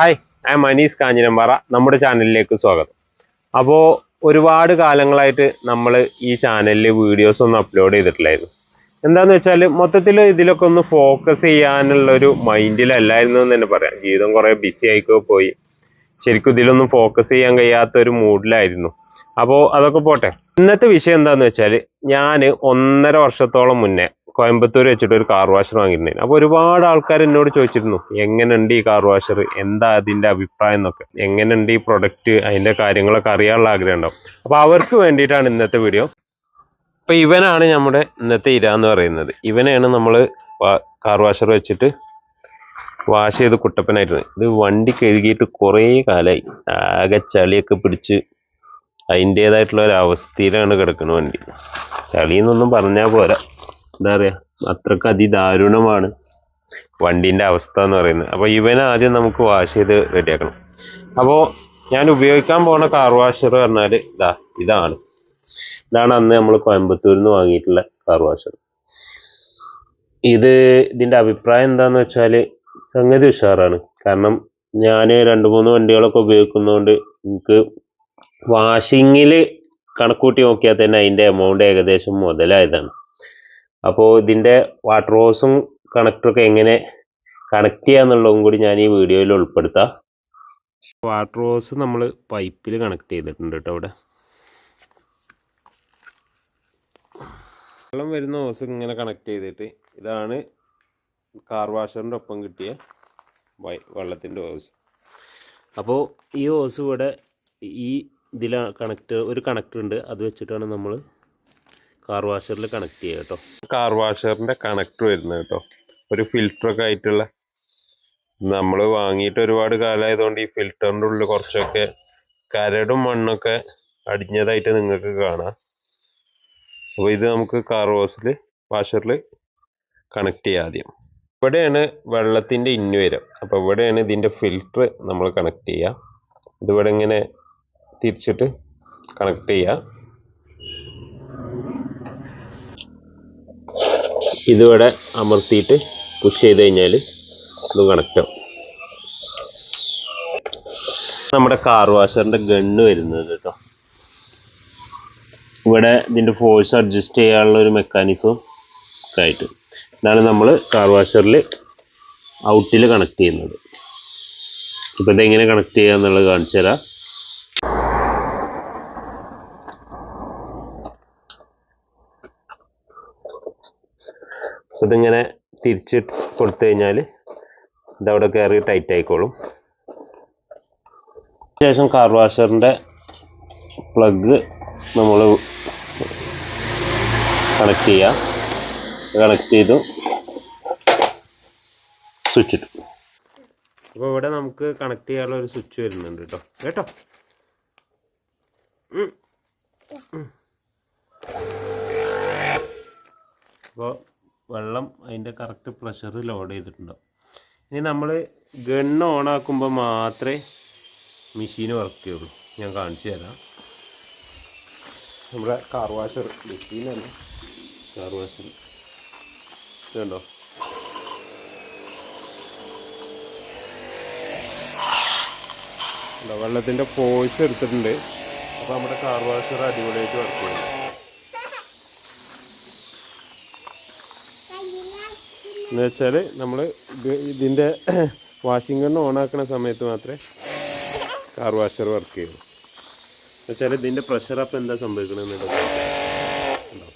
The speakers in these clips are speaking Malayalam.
ഹായ് ഐ മനീഷ് കാഞ്ഞിരമ്പാറ നമ്മുടെ ചാനലിലേക്ക് സ്വാഗതം. അപ്പോൾ ഒരുപാട് കാലങ്ങളായിട്ട് നമ്മൾ ഈ ചാനലിൽ വീഡിയോസ് ഒന്നും അപ്ലോഡ് ചെയ്തിട്ടില്ലായിരുന്നു. എന്താന്ന് വെച്ചാൽ മൊത്തത്തിൽ ഇതിലൊക്കെ ഒന്ന് ഫോക്കസ് ചെയ്യാനുള്ള ഒരു മൈൻഡിലല്ലായിരുന്നു എന്ന് തന്നെ പറയാം. ജീവിതം കുറേ ബിസി ആയിക്കോ പോയി. ശരിക്കും ഇതിലൊന്നും ഫോക്കസ് ചെയ്യാൻ കഴിയാത്ത ഒരു മൂഡിലായിരുന്നു അപ്പോൾ അതൊക്കെ പോട്ടെ. ഇന്നത്തെ വിഷയം എന്താന്ന് വെച്ചാൽ ഞാൻ ഒന്നര വർഷത്തോളം മുന്നേ കോയമ്പത്തൂർ വെച്ചിട്ട് ഒരു കാർ വാഷർ വാങ്ങിയിട്ടുണ്ടായിരുന്നു. അപ്പോൾ ഒരുപാട് ആൾക്കാർ എന്നോട് ചോദിച്ചിരുന്നു എങ്ങനെയുണ്ട് ഈ കാർ വാഷർ എന്താ അതിന്റെ അഭിപ്രായം എന്നൊക്കെ? എങ്ങനെയുണ്ട് ഈ പ്രൊഡക്റ്റ് അതിന്റെ കാര്യങ്ങളൊക്കെ അറിയാനുള്ള ആഗ്രഹം ഉണ്ടാവും. അപ്പോൾ അവർക്ക് വേണ്ടിയിട്ടാണ് ഇന്നത്തെ വീഡിയോ അപ്പോൾ ഇവനാണ് നമ്മുടെ ഇന്നത്തെ ഇര എന്ന് പറയുന്നത്. ഇവനെയാണ് നമ്മൾ കാർ വാഷർ വെച്ചിട്ട് വാഷ് ചെയ്ത് കുട്ടപ്പനായിരുന്നു ഇത് വണ്ടി കഴുകിയിട്ട് കുറേ കാലമായി ആകെ ചളിയൊക്കെ പിടിച്ച് അതിന്റേതായിട്ടുള്ള ഒരു അവസ്ഥയിലാണ് കിടക്കുന്നത് വണ്ടി. ചളിയെന്നൊന്നും പറഞ്ഞാൽ പോരാ. എന്താ പറയാ അത്രയ്ക്ക് അതിദാരുണമാണ് വണ്ടീന്റെ അവസ്ഥ എന്ന് പറയുന്നത്. അപ്പോൾ ഇവനെ ആദ്യം നമുക്ക് വാഷ് ചെയ്ത് റെഡിയാക്കണം. അപ്പോൾ ഞാൻ ഉപയോഗിക്കാൻ പോണ കാർ വാഷർ പറഞ്ഞാൽ ഇതാ ഇതാണ്. ഇതാണ് അന്ന് നമ്മൾ കോയമ്പത്തൂരിൽ നിന്ന് വാങ്ങിയിട്ടുള്ള കാർ വാഷർ ഇത് ഇതിന്റെ അഭിപ്രായം എന്താന്ന് വെച്ചാൽ സംഗതി ഉഷാറാണ്. കാരണം ഞാൻ രണ്ട് മൂന്ന് വണ്ടികളൊക്കെ ഉപയോഗിക്കുന്നതുകൊണ്ട് എനിക്ക് വാഷിങ്ങിൽ കണക്കൂട്ടി നോക്കിയാൽ തന്നെ അതിന്റെ എമൗണ്ട് ഏകദേശം മുതലായതാണ്. അപ്പോൾ ഇതിന്റെ വാട്ടർ ഹോസും കണക്ടറൊക്കെ എങ്ങനെ കണക്ട് ചെയ്യാന്നുള്ളതും കൂടി ഞാൻ ഈ വീഡിയോയിൽ ഉൾപ്പെടുത്താം. വാട്ടർ ഹോസ് നമ്മൾ പൈപ്പിൽ കണക്ട് ചെയ്തിട്ടുണ്ട് കേട്ടോ അവിടെ വെള്ളം വരുന്ന ഹോസ് ഇങ്ങനെ കണക്ട് ചെയ്തിട്ട് ഇതാണ് കാർ വാഷറിന്റെ ഒപ്പം കിട്ടിയ വൈ വെള്ളത്തിന്റെ ഹോസ് അപ്പോൾ ഈ ഹോസ് ഇവിടെ ഈ ഇതിൽ കണക്ട് ഒരു കണക്ടർ ഉണ്ട്. അത് വെച്ചിട്ടാണ് നമ്മൾ കാർ വാഷറിൽ കണക്ട് ചെയ്യുക കേട്ടോ കാർ വാഷറിന്റെ കണക്ട് വരുന്നത് കേട്ടോ ഒരു ഫിൽറ്ററൊക്കെ ആയിട്ടുള്ള നമ്മൾ വാങ്ങിയിട്ട് ഒരുപാട് കാലമായതുകൊണ്ട് ഈ ഫിൽറ്ററിന്റെ ഉള്ളിൽ കുറച്ചൊക്കെ കരടും മണ്ണൊക്കെ അടിഞ്ഞതായിട്ട് നിങ്ങൾക്ക് കാണാം. അപ്പോൾ ഇത് നമുക്ക് കാർ വാഷിൽ വാഷറിൽ കണക്ട് ചെയ്യാം ആദ്യം. ഇവിടെയാണ് വെള്ളത്തിന്റെ ഇന്നുവരം അപ്പോൾ ഇവിടെയാണ് ഇതിന്റെ ഫിൽറ്റർ നമ്മൾ കണക്ട് ചെയ്യുക ഇതിവിടെ ഇങ്ങനെ തിരിച്ചിട്ട് കണക്ട് ചെയ്യുക ഇതിവിടെ അമർത്തിയിട്ട് പുഷ് ചെയ്ത് കഴിഞ്ഞാൽ ഇത് കണക്റ്റ് ആവും നമ്മുടെ കാർ വാഷറിന്റെ ഗണ്ണ് വരുന്നത് കേട്ടോ. ഇവിടെ ഇതിന്റെ ഫോഴ്സ് അഡ്ജസ്റ്റ് ചെയ്യാനുള്ള ഒരു മെക്കാനിസം ഒക്കെ ആയിട്ട്. ഇതാണ് നമ്മൾ കാർ വാഷറിൽ ഔട്ടിൽ കണക്ട് ചെയ്യുന്നത്. ഇപ്പോൾ ഇതെങ്ങനെ കണക്ട് ചെയ്യുക എന്നുള്ളത് കാണിച്ചു തരാം ഇതിങ്ങനെ തിരിച്ച് കൊടുത്തു കഴിഞ്ഞാൽ ഇതവിടെ കയറി ടൈറ്റ് ആയിക്കോളും. ശേഷം കാർ വാഷറിന്റെ പ്ലഗ് നമ്മൾ കണക്ട് ചെയ്യുക കണക്ട് ചെയ്തു. സ്വിച്ച് ഇട്ടു. അപ്പോൾ ഇവിടെ നമുക്ക് കണക്ട് ചെയ്യാനുള്ള ഒരു സ്വിച്ച് വരുന്നുണ്ട് കേട്ടോ? കേട്ടോ അപ്പോൾ വെള്ളം അതിന്റെ കറക്റ്റ് പ്രഷർ ലോഡ് ചെയ്തിട്ടുണ്ടാവും ഇനി നമ്മൾ ഗണ്ണ് ഓൺ ആക്കുമ്പോൾ മാത്രമേ മെഷീൻ വർക്ക് ചെയ്യുള്ളൂ. ഞാൻ കാണിച്ചു തരാം. നമ്മുടെ കാർ വാഷർ മെഷീനല്ല കാർ വാഷർ ഇതുണ്ടോ വെള്ളത്തിന്റെ ഫോഴ്സ് എടുത്തിട്ടുണ്ട്. അപ്പോൾ നമ്മുടെ കാർ വാഷർ അടിപൊളിയായിട്ട് വർക്ക് ചെയ്യുന്നു എന്ന് വെച്ചാൽ നമ്മൾ ഇതിന്റെ വാഷിംഗ് ഗണ്ണ് ഓൺ ആക്കുന്ന സമയത്ത് മാത്രമേ കാർ വാഷർ വർക്ക് ചെയ്യുള്ളൂ എന്ന് വെച്ചാൽ ഇതിന്റെ പ്രഷർ അപ്പം എന്താ സംഭവിക്കണമെന്നുള്ളത്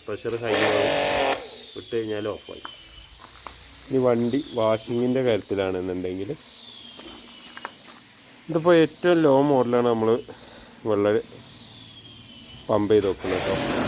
പ്രഷർ ഹൈ ആവും വിട്ട് കഴിഞ്ഞാൽ ഓഫായി ഇനി വണ്ടി വാഷിങ്ങിന്റെ കാര്യത്തിലാണെന്നുണ്ടെങ്കിൽ ഇതിപ്പോൾ ഏറ്റവും ലോ മോഡലാണ് നമ്മൾ വെള്ളം പമ്പ് ചെയ്ത് വെക്കുന്നത് കേട്ടോ.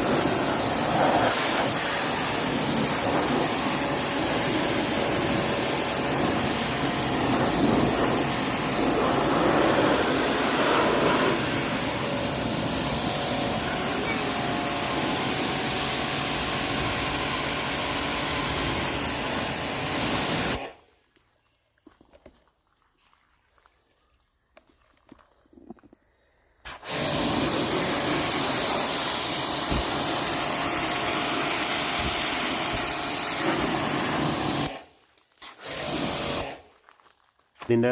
ഇതിന്റെ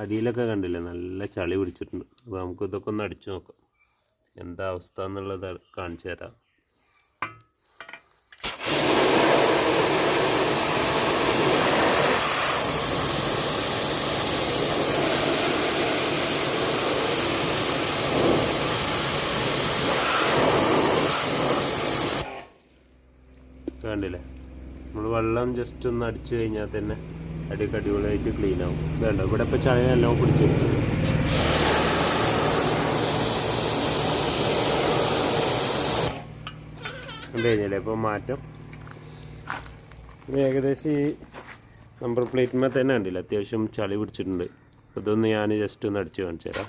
അടിയിലൊക്കെ കണ്ടില്ലേ? നല്ല ചളി പിടിച്ചിട്ടുണ്ട്. അപ്പോൾ നമുക്ക് ഇതൊക്കെ ഒന്ന് അടിച്ചു നോക്കാം. എന്താ അവസ്ഥ എന്നുള്ളത് കാണിച്ചു തരാം. കണ്ടില്ലേ? നമ്മൾ വെള്ളം ജസ്റ്റ് ഒന്ന് അടിച്ചു കഴിഞ്ഞാൽ തന്നെ അടിയൊക്കെ അടിപൊളിയായിട്ട് ക്ലീൻ ആവും. വേണ്ട ഇവിടെ ഇപ്പോൾ ചളി എല്ലാം പിടിച്ചിട്ടുണ്ട് കണ്ടു കഴിഞ്ഞല്ലേ? ഇപ്പോൾ മാറ്റം. ഏകദേശം ഈ നമ്പർ പ്ലേറ്റിന്മേൽ തന്നെ കണ്ടില്ല? അത്യാവശ്യം ചളി പിടിച്ചിട്ടുണ്ട്. അതൊന്ന് ഞാൻ ജസ്റ്റ് ഒന്ന് അടിച്ച് കാണിച്ചു തരാം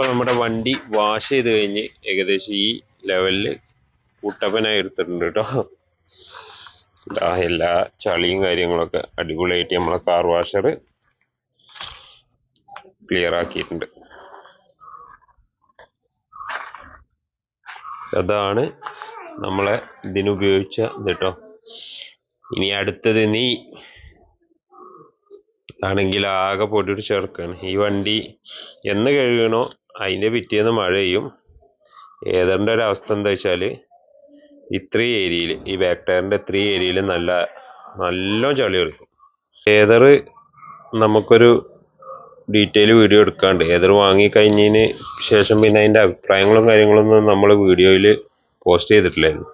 അപ്പോൾ നമ്മുടെ വണ്ടി വാഷ് ചെയ്ത് കഴിഞ്ഞ് ഏകദേശം ഈ ലെവലിൽ കുട്ടപ്പനായി എടുത്തിട്ടുണ്ട് കേട്ടോ എല്ലാ ചളിയും കാര്യങ്ങളൊക്കെ അടിപൊളിയായിട്ട് നമ്മളെ കാർ വാഷർ ക്ലിയർ ആക്കിയിട്ടുണ്ട്. അതാണ് നമ്മളെ ഇതിനുപയോഗിച്ച ഇത് കേട്ടോ ഇനി അടുത്തത് നീ ആണെങ്കിൽ ആകെ പൊടിയിട്ട് ചേർക്കാണ്. ഈ വണ്ടി എന്ന് കഴുകണോ അതിന്റെ പിറ്റേന്ന് മഴ പെയ്യും. ഏതറിന്റെ ഒരു അവസ്ഥ എന്താ വെച്ചാൽ ഇത്രയും ഏരിയയിൽ ഈ ബാക്ക് ടയറിന്റെ ഇത്രയും ഏരിയയിൽ നല്ല നല്ല ചളി എടുക്കും ഏതർ നമുക്കൊരു ഡീറ്റെയിൽ വീഡിയോ എടുക്കാണ്ട് ഏതർ വാങ്ങിക്കഴിഞ്ഞതിന് ശേഷം പിന്നെ അതിന്റെ അഭിപ്രായങ്ങളും കാര്യങ്ങളൊന്നും നമ്മൾ വീഡിയോയിൽ പോസ്റ്റ് ചെയ്തിട്ടില്ലായിരുന്നു.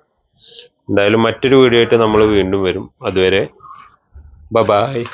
എന്തായാലും മറ്റൊരു വീഡിയോ ആയിട്ട് നമ്മൾ വീണ്ടും വരും. അതുവരെ ബ ബായ്